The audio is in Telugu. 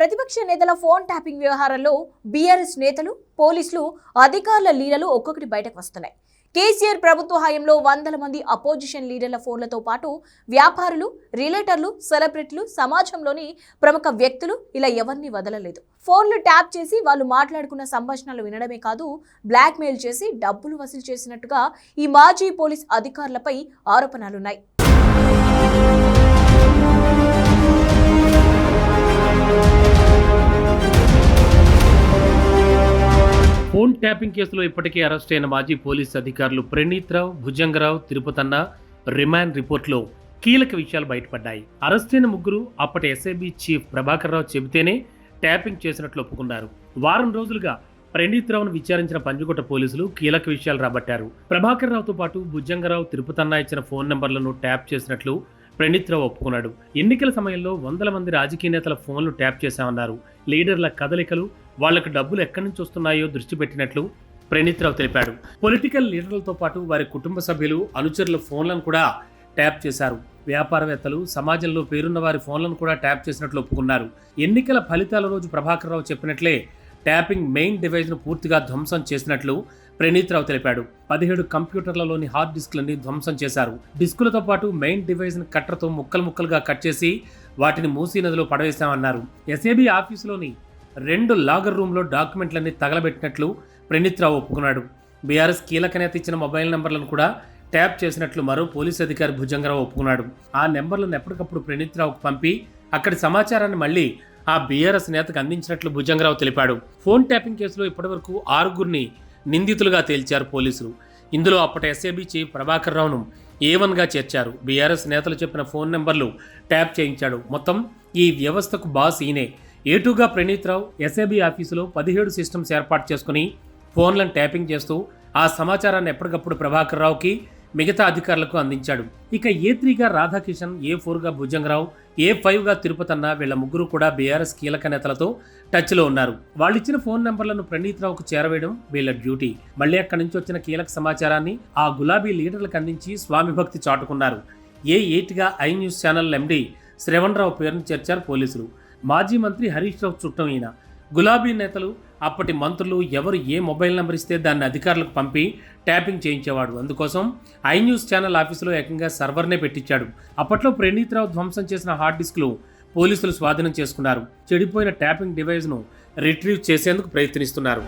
ప్రతిపక్ష నేతల ఫోన్ ట్యాపింగ్ వ్యవహారంలో బీఆర్ఎస్ నేతలు పోలీసులు అధికారుల లీలలు ఒక్కొక్కటి బయటకు వస్తున్నాయి. కేసీఆర్ ప్రభుత్వ హయాంలో వందల మంది అపోజిషన్ లీడర్ల ఫోన్లతో పాటు వ్యాపారులు రిలేటర్లు సెలబ్రిటీలు సమాజంలోని ప్రముఖ వ్యక్తులు ఇలా ఎవరిని వదలలేదు. ఫోన్లు ట్యాప్ చేసి వాళ్ళు మాట్లాడుకున్న సంభాషణలు వినడమే కాదు బ్లాక్మెయిల్ చేసి డబ్బులు వసూలు చేసినట్టుగా ఈ మాజీ పోలీస్ అధికారులపై ఆరోపణలున్నాయి. ఫోన్ ట్యాపింగ్ కేసులో ఇప్పటికే అరెస్ట్ అయిన మాజీ పోలీస్ అధికారులు ప్రణీత్ రావు భుజంగరావు తిరుపతన్న రిమాండ్ రిపోర్ట్లో కీలక విషయాలు బయటపడ్డాయి. అరెస్ట్ అయిన ముగ్గురు అప్పటి ఎస్ఐబి చీఫ్ ప్రభాకర్ రావు చెబితేనే ట్యాపింగ్ చేసినట్లు ఒప్పుకున్నారు. వారం రోజులుగా ప్రణీత్ రావును విచారించిన పంజుగుట్ట పోలీసులు కీలక విషయాలు రాబట్టారు. ప్రభాకర్ రావుతో పాటు భుజంగరావు తిరుపతన్న ఇచ్చిన ఫోన్ నెంబర్లను ట్యాప్ చేసినట్లు ప్రణీత్ రావు ఒప్పుకున్నాడు. ఎన్నికల సమయంలో వందల మంది రాజకీయ నేతల ఫోన్లు ట్యాప్ చేశామన్నారు. లీడర్ల కదలికలు వాళ్ళకు డబ్బులు ఎక్కడి నుంచి వస్తున్నాయో దృష్టి పెట్టినట్లు ప్రణీత్ రావు తెలిపాడు. పొలిటికల్ లీడర్లతో పాటు వారి కుటుంబ సభ్యులు అనుచరుల ఫోన్లను కూడా ట్యాప్ చేశారు. వ్యాపారవేత్తలు సమాజంలో పేరున్న వారి ఫోన్లను కూడా ట్యాప్ చేసినట్లు ఒప్పుకున్నారు. ఎన్నికల ఫలితాల రోజు ప్రభాకర్ రావు చెప్పినట్లే ట్యాపింగ్ మెయిన్ డివైజ్ను పూర్తిగా ధ్వంసం చేసినట్లు ప్రణీత్ రావు తెలిపాడు. పదిహేడు కంప్యూటర్లలోని హార్డ్ డిస్క్లన్నీ ధ్వంసం చేశారు. డిస్కులతో పాటు మెయిన్ డివైజ్ను కట్టర్తో ముక్కలు ముక్కలుగా కట్ చేసి వాటిని మూసీ నదిలో పడవేశామన్నారు. ఎస్ఏబి ఆఫీసులోని రెండు లాగర్ రూమ్లో డాక్యుమెంట్లన్నీ తగలబెట్టినట్లు ప్రణీత్ రావు ఒప్పుకున్నాడు. బీఆర్ఎస్ కీలక నేత ఇచ్చిన మొబైల్ నెంబర్లను కూడా ట్యాప్ చేసినట్లు మరో పోలీస్ అధికారి భుజంగరావు ఒప్పుకున్నాడు. ఆ నెంబర్లను ఎప్పటికప్పుడు ప్రణీత్ రావుకు పంపి అక్కడి సమాచారాన్ని మళ్ళీ ఆ బీఆర్ఎస్ నేతకు అందించినట్లు భుజంగరావు తెలిపాడు. ఫోన్ ట్యాపింగ్ కేసులో ఇప్పటివరకు ఆరుగురిని నిందితులుగా తేల్చారు పోలీసులు. ఇందులో అప్పటి ఎస్ఏబీ చీఫ్ ప్రభాకర్ రావును ఏవన్గా చేర్చారు. బీఆర్ఎస్ నేతలు చెప్పిన ఫోన్ నెంబర్లు ట్యాప్ చేయించాడు. మొత్తం ఈ వ్యవస్థకు బాస్ ఈయనే. ఏటుగా ప్రణీత్ రావు ఎస్ఏబీ ఆఫీసులో పదిహేడు సిస్టమ్స్ ఏర్పాటు చేసుకుని ఫోన్లను ట్యాపింగ్ చేస్తూ ఆ సమాచారాన్ని ఎప్పటికప్పుడు ప్రభాకర్ రావుకి మిగతా అధికారులకు అందించాడు. ఇక ఏ త్రీగా రాధాకిషన్ ఏ ఫోర్గా భుజంగరావు ఏ ఫైవ్గా తిరుపతన్న వీళ్ళ ముగ్గురు కూడా బీఆర్ఎస్ కీలక నేతలతో టచ్లో ఉన్నారు. వాళ్ళిచ్చిన ఫోన్ నెంబర్లను ప్రణీత్ రావుకు చేరవేయడం వీళ్ళ డ్యూటీ. మళ్ళీ అక్కడి నుంచి వచ్చిన కీలక సమాచారాన్ని ఆ గులాబీ లీడర్లకు అందించి స్వామి భక్తి చాటుకున్నారు. A ఎయిట్గా I News channel MD Shravan Rao పేరును చేర్చారు పోలీసులు. మాజీ మంత్రి హరీష్ రావు చుట్టం ఈయన. గులాబీ నేతలు అప్పటి మంత్రులు ఎవరు ఏ మొబైల్ నెంబర్ ఇస్తే దాన్ని అధికారులకు పంపి ట్యాపింగ్ చేయించేవాడు. అందుకోసం ఐ న్యూస్ ఛానల్ ఆఫీసులో ఏకంగా సర్వర్నే పెట్టించాడు. అప్పట్లో ప్రణీత్ రావు ధ్వంసం చేసిన హార్డ్ డిస్క్లు పోలీసులు స్వాధీనం చేసుకున్నారు. చెడిపోయిన ట్యాపింగ్ డివైస్ను రిట్రీవ్ చేసేందుకు ప్రయత్నిస్తున్నారు.